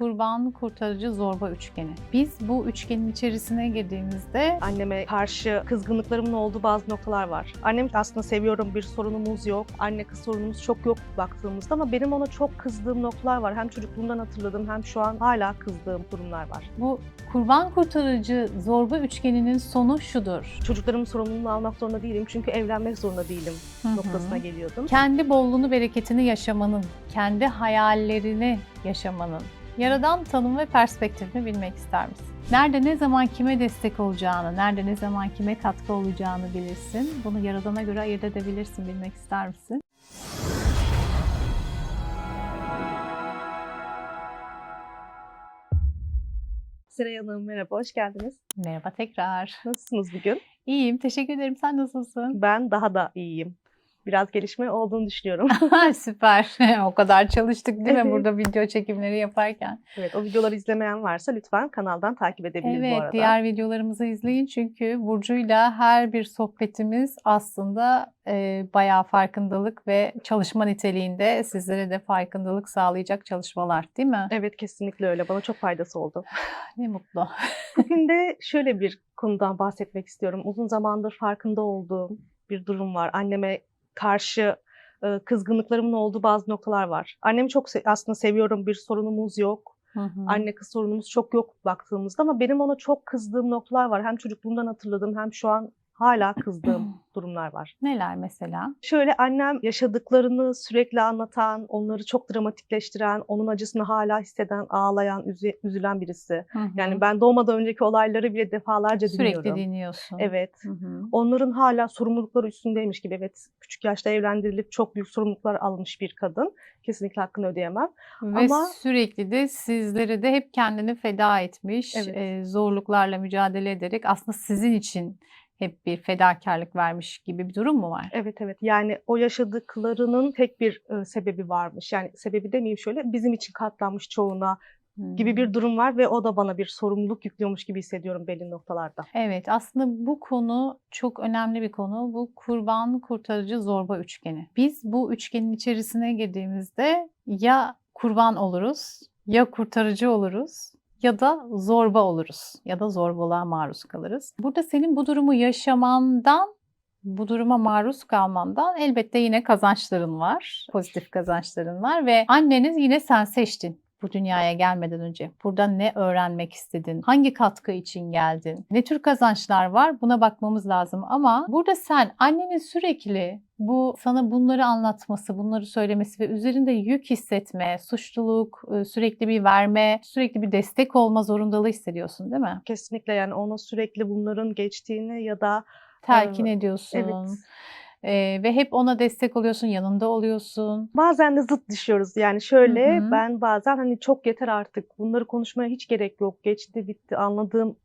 kurban, kurtarıcı, zorba üçgeni. Biz bu üçgenin içerisine girdiğimizde Anneme karşı kızgınlıklarımın olduğu bazı noktalar var. Annem aslında seviyorum, bir sorunumuz yok. Anne kız sorunumuz çok yok baktığımızda ama benim ona çok kızdığım noktalar var. Hem çocukluğumdan hatırladığım hem şu an hala kızdığım durumlar var. bu kurban, kurtarıcı, zorba üçgeninin sonu şudur. Çocuklarımın sorumluluğunu almak zorunda değilim çünkü evlenmek zorunda değilim Hı hı. noktasına geliyordum. Kendi bolluğunu, bereketini yaşamanın, kendi hayallerini yaşamanın, yaradan tanım ve perspektifini bilmek ister misin? Nerede ne zaman kime destek olacağını, nerede ne zaman kime katkı olacağını bilirsin. Bunu yaradana göre ayırt edebilirsin, bilmek ister misin? Seray Hanım merhaba, hoş geldiniz. Merhaba tekrar. Nasılsınız bugün? İyiyim, teşekkür ederim. Sen nasılsın? Ben daha da iyiyim. Biraz gelişme olduğunu düşünüyorum. Süper. o kadar çalıştık değil mi Evet. burada video çekimleri yaparken? evet, o videoları izlemeyen varsa lütfen kanaldan takip edebilir bu Evet, arada. diğer videolarımızı izleyin çünkü Burcu'yla her bir sohbetimiz aslında e, bayağı farkındalık ve çalışma niteliğinde sizlere de farkındalık sağlayacak çalışmalar değil mi? Evet, kesinlikle öyle. Bana çok faydası oldu. Ne mutlu. Bugün de şöyle bir konudan bahsetmek istiyorum. Uzun zamandır farkında olduğum bir durum var. Anneme karşı e, kızgınlıklarımın olduğu bazı noktalar var. Annemi çok se- aslında seviyorum, bir sorunumuz yok. Hı hı. Anne kız sorunumuz çok yok baktığımızda ama benim ona çok kızdığım noktalar var. Hem çocukluğumdan hatırladığım hem şu an hala kızdığım durumlar var. Neler mesela? Şöyle annem yaşadıklarını sürekli anlatan, onları çok dramatikleştiren, onun acısını hala hisseden, ağlayan, üzü- üzülen birisi. Hı hı. Yani ben doğmadan önceki olayları bile defalarca sürekli dinliyorum. dinliyorsun. Evet. Hı hı. Onların hala sorumlulukları üstündeymiş gibi. Evet, küçük yaşta evlendirilip çok büyük sorumluluklar almış bir kadın. Kesinlikle hakkını ödeyemem. Ve Ama- sürekli de sizlere de hep kendini feda etmiş, Evet. e, zorluklarla mücadele ederek aslında sizin için hep bir fedakarlık vermiş gibi bir durum mu var? Evet evet. Yani o yaşadıklarının tek bir e, sebebi varmış. Yani sebebi demeyeyim şöyle, bizim için katlanmış çoğuna gibi Hmm. bir durum var ve o da bana bir sorumluluk yüklüyormuş gibi hissediyorum belli noktalarda. Evet, aslında bu konu çok önemli bir konu. Bu kurban, kurtarıcı, zorba üçgeni. Biz bu üçgenin içerisine girdiğimizde ya kurban oluruz, ya kurtarıcı oluruz ya da zorba oluruz ya da zorbalığa maruz kalırız. Burada senin bu durumu yaşamandan bu duruma maruz kalmandan elbette yine kazançların var. Pozitif kazançların var ve anneniz yine sen seçtin bu dünyaya gelmeden önce. Burada ne öğrenmek istedin? Hangi katkı için geldin? Ne tür kazançlar var? Buna bakmamız lazım ama burada sen annenin sürekli bu sana bunları anlatması, bunları söylemesi ve üzerinde yük hissetme, suçluluk, e, sürekli bir verme, sürekli bir destek olma zorundalığı hissediyorsun değil mi? Kesinlikle yani ona sürekli bunların geçtiğini ya da Telkin Ee, ediyorsun. evet Ee, ve hep ona destek oluyorsun, yanında oluyorsun. bazen de zıt düşüyoruz. Yani şöyle Hı hı. ben bazen hani çok yeter artık bunları konuşmaya hiç gerek yok. Geçti bitti anladığım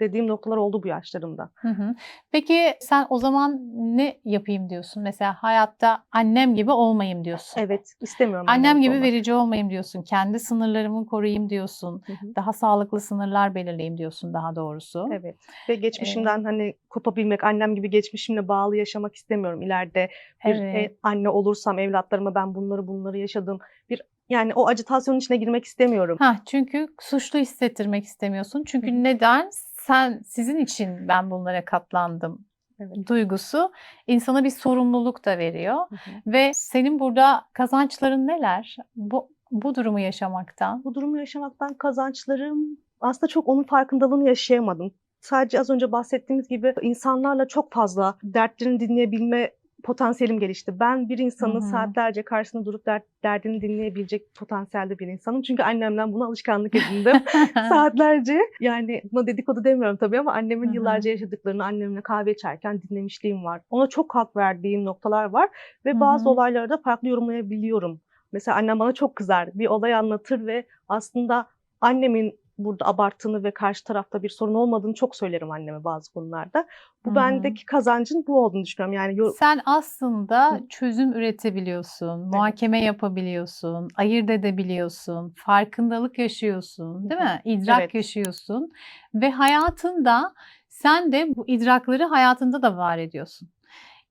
dediğim noktalar oldu bu yaşlarımda. Hı hı. Peki sen o zaman ne yapayım diyorsun? Mesela hayatta annem gibi olmayayım diyorsun. Evet istemiyorum. Annem annem gibi olmak. verici olmayayım diyorsun. Kendi sınırlarımı koruyayım diyorsun. Hı hı. Daha sağlıklı sınırlar belirleyeyim diyorsun daha doğrusu. Evet. Ve geçmişimden hani kopabilmek, annem gibi geçmişimle bağlı yaşamak istemiyorum. İleride bir Evet. e, anne olursam evlatlarıma ben bunları bunları yaşadım. Bir yani o acitasyonun içine girmek istemiyorum. Ha, çünkü suçlu hissettirmek istemiyorsun. Çünkü hı. neden? Sen sizin için ben bunlara katlandım Evet. duygusu insana bir sorumluluk da veriyor. Hı hı. Ve senin burada kazançların neler? Bu bu durumu yaşamaktan. Bu durumu yaşamaktan kazançlarım aslında çok onun farkındalığını yaşayamadım. Sadece az önce bahsettiğimiz gibi insanlarla çok fazla dertlerini dinleyebilme potansiyelim gelişti. Ben bir insanın Hı hı. saatlerce karşısında durup dert, derdini dinleyebilecek potansiyelde bir insanım. Çünkü annemden buna alışkanlık edindim. saatlerce yani buna dedikodu demiyorum tabii ama annemin Hı hı. yıllarca yaşadıklarını annemle kahve içerken dinlemişliğim var. Ona çok hak verdiğim noktalar var ve Hı bazı olayları da farklı yorumlayabiliyorum. Mesela annem bana çok kızar. Bir olay anlatır ve aslında annemin burada abarttığını ve karşı tarafta bir sorun olmadığını çok söylerim anneme bazı konularda. Bu hı. bendeki kazancın bu olduğunu düşünüyorum. Yani Sen aslında Hı. çözüm üretebiliyorsun, muhakeme yapabiliyorsun, ayırt edebiliyorsun, farkındalık yaşıyorsun, değil mi? İdrak Evet. yaşıyorsun ve hayatında sen de bu idrakları hayatında da var ediyorsun.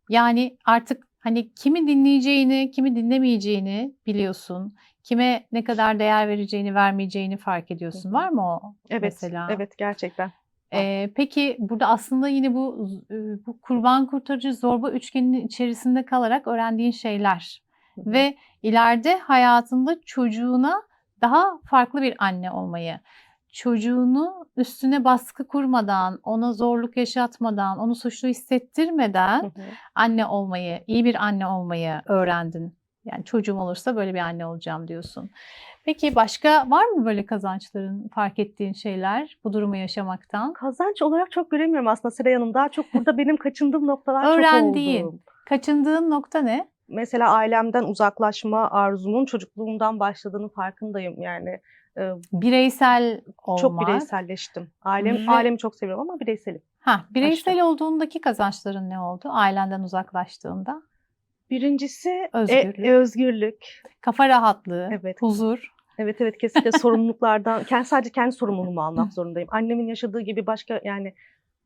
Yani artık Hani kimi dinleyeceğini, kimi dinlemeyeceğini biliyorsun. Kime ne kadar değer vereceğini, vermeyeceğini fark ediyorsun. Var mı o Evet, mesela? evet gerçekten. Ee, peki burada aslında yine bu e, bu kurban kurtarıcı zorba üçgeninin içerisinde kalarak öğrendiğin şeyler ve ileride hayatında çocuğuna daha farklı bir anne olmayı, çocuğunu üstüne baskı kurmadan, ona zorluk yaşatmadan, onu suçlu hissettirmeden anne olmayı, iyi bir anne olmayı öğrendin. Yani çocuğum olursa böyle bir anne olacağım diyorsun. Peki başka var mı böyle kazançların, fark ettiğin şeyler bu durumu yaşamaktan? Kazanç olarak çok göremiyorum aslında Seray Hanım. Daha çok burada benim kaçındığım noktalar çok Öğrendiğin. oldu. Kaçındığın nokta ne? Mesela ailemden uzaklaşma arzumun çocukluğumdan başladığını farkındayım. Yani e, Bireysel olmak. çok bireyselleştim. Ailem Ve- ailemi çok seviyorum ama bireyselim. Ha, bireysel olduğundaki kazançların ne oldu? Ailenden uzaklaştığında. Birincisi e- Özgürlük. özgürlük. Kafa rahatlığı, Evet. huzur. Evet evet kesinlikle sorumluluklardan kendi sadece kendi sorumluluğumu almak zorundayım. Annemin yaşadığı gibi başka yani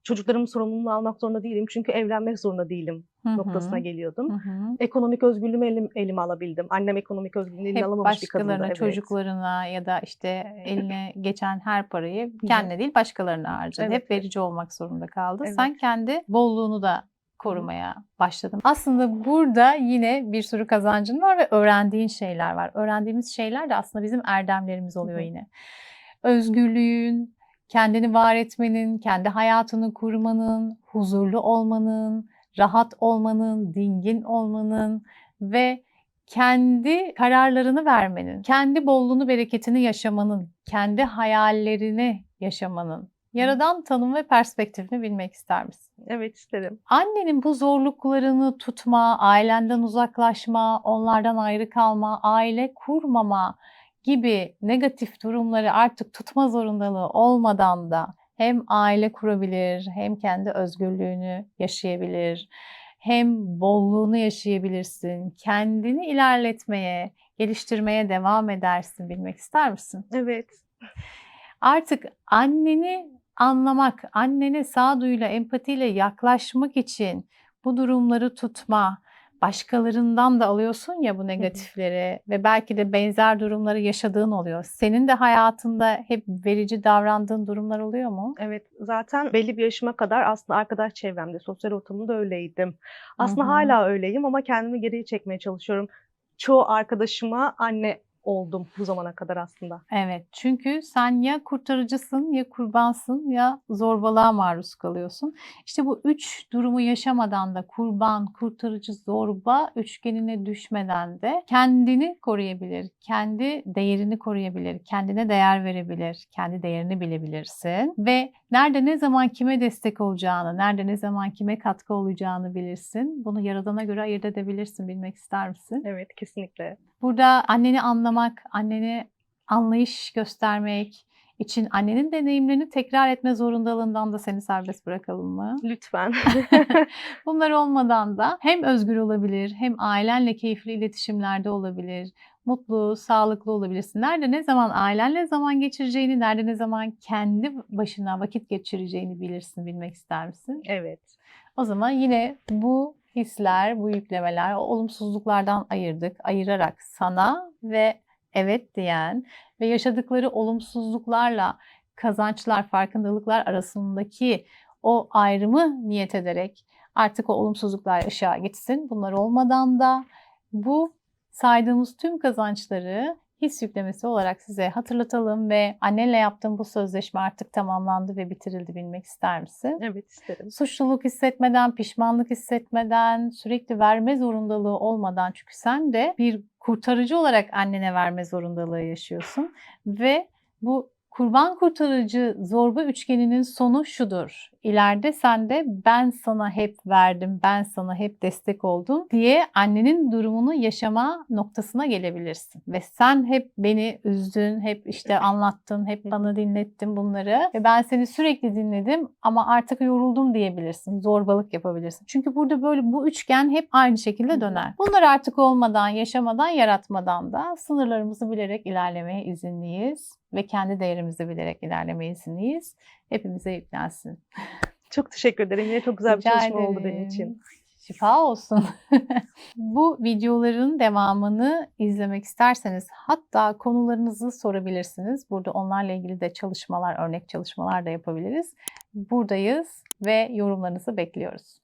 çocuklarımın sorumluluğunu almak zorunda değilim. Çünkü evlenmek zorunda değilim Hı hı, noktasına geliyordum. hı hı. Ekonomik özgürlüğümü elim, elime alabildim. Annem ekonomik özgürlüğünü eline alamamış bir kadındı. başkalarına, Evet. çocuklarına ya da işte eline geçen her parayı kendine değil başkalarına harcadı. Evet. Hep verici olmak zorunda kaldı. Evet. Sen kendi bolluğunu da korumaya başladın. Aslında burada yine bir sürü kazancın var ve öğrendiğin şeyler var. Öğrendiğimiz şeyler de aslında bizim erdemlerimiz oluyor yine. Özgürlüğün, kendini var etmenin, kendi hayatını kurmanın, huzurlu olmanın, rahat olmanın, dingin olmanın ve kendi kararlarını vermenin, kendi bolluğunu, bereketini yaşamanın, kendi hayallerini yaşamanın, yaradan tanım ve perspektifini bilmek ister misin? Evet isterim. Annenin bu zorluklarını tutma, ailenden uzaklaşma, onlardan ayrı kalma, aile kurmama gibi negatif durumları artık tutma zorundalığı olmadan da hem aile kurabilir, hem kendi özgürlüğünü yaşayabilir, hem bolluğunu yaşayabilirsin, kendini ilerletmeye, geliştirmeye devam edersin bilmek ister misin? Evet. Artık anneni anlamak, annene sağduyuyla, empatiyle yaklaşmak için bu durumları tutma, başkalarından da alıyorsun ya bu negatifleri ve belki de benzer durumları yaşadığın oluyor. Senin de hayatında hep verici davrandığın durumlar oluyor mu? Evet zaten belli bir yaşıma kadar aslında arkadaş çevremde, sosyal ortamımda öyleydim. Aslında Hı hı. hala öyleyim ama kendimi geriye çekmeye çalışıyorum. Çoğu arkadaşıma anne oldum bu zamana kadar aslında. Evet, çünkü sen ya kurtarıcısın, ya kurbansın, ya zorbalığa maruz kalıyorsun. İşte bu üç durumu yaşamadan da kurban, kurtarıcı, zorba üçgenine düşmeden de kendini koruyabilir, kendi değerini koruyabilir, kendine değer verebilir, kendi değerini bilebilirsin ve nerede ne zaman kime destek olacağını, nerede ne zaman kime katkı olacağını bilirsin. Bunu yaradana göre ayırt edebilirsin, bilmek ister misin? Evet kesinlikle. Burada anneni anlamak, annene anlayış göstermek için annenin deneyimlerini tekrar etme zorundalığından da seni serbest bırakalım mı? Lütfen. Bunlar olmadan da hem özgür olabilir, hem ailenle keyifli iletişimlerde olabilir, mutlu, sağlıklı olabilirsin. Nerede ne zaman ailenle zaman geçireceğini, nerede ne zaman kendi başına vakit geçireceğini bilirsin, bilmek ister misin? evet. O zaman yine bu hisler, bu yüklemeler, o olumsuzluklardan ayırdık. Ayırarak sana ve evet diyen ve yaşadıkları olumsuzluklarla kazançlar, farkındalıklar arasındaki o ayrımı niyet ederek artık o olumsuzluklar ışığa gitsin. Bunlar olmadan da bu saydığımız tüm kazançları his yüklemesi olarak size hatırlatalım ve annenle yaptığım bu sözleşme artık tamamlandı ve bitirildi bilmek ister misin? Evet isterim. suçluluk hissetmeden, pişmanlık hissetmeden, sürekli verme zorundalığı olmadan çünkü sen de bir kurtarıcı olarak annene verme zorundalığı yaşıyorsun ve bu kurban kurtarıcı zorba üçgeninin sonu şudur. İleride sen de ben sana hep verdim, ben sana hep destek oldum diye annenin durumunu yaşama noktasına gelebilirsin. Ve sen hep beni üzdün, hep işte anlattın, hep bana dinlettin bunları ve ben seni sürekli dinledim ama artık yoruldum diyebilirsin. Zorbalık yapabilirsin. Çünkü burada böyle bu üçgen hep aynı şekilde döner. Bunlar artık olmadan, yaşamadan, yaratmadan da sınırlarımızı bilerek ilerlemeye izinliyiz ve kendi değerimizi bilerek ilerlemeye izinliyiz. Hepimize yüklensin. Çok teşekkür ederim. Yine çok güzel bir Rica çalışma oldu benim ederim. için. Şifa olsun. Bu videoların devamını izlemek isterseniz hatta konularınızı sorabilirsiniz. Burada onlarla ilgili de çalışmalar, örnek çalışmalar da yapabiliriz. Buradayız ve yorumlarınızı bekliyoruz.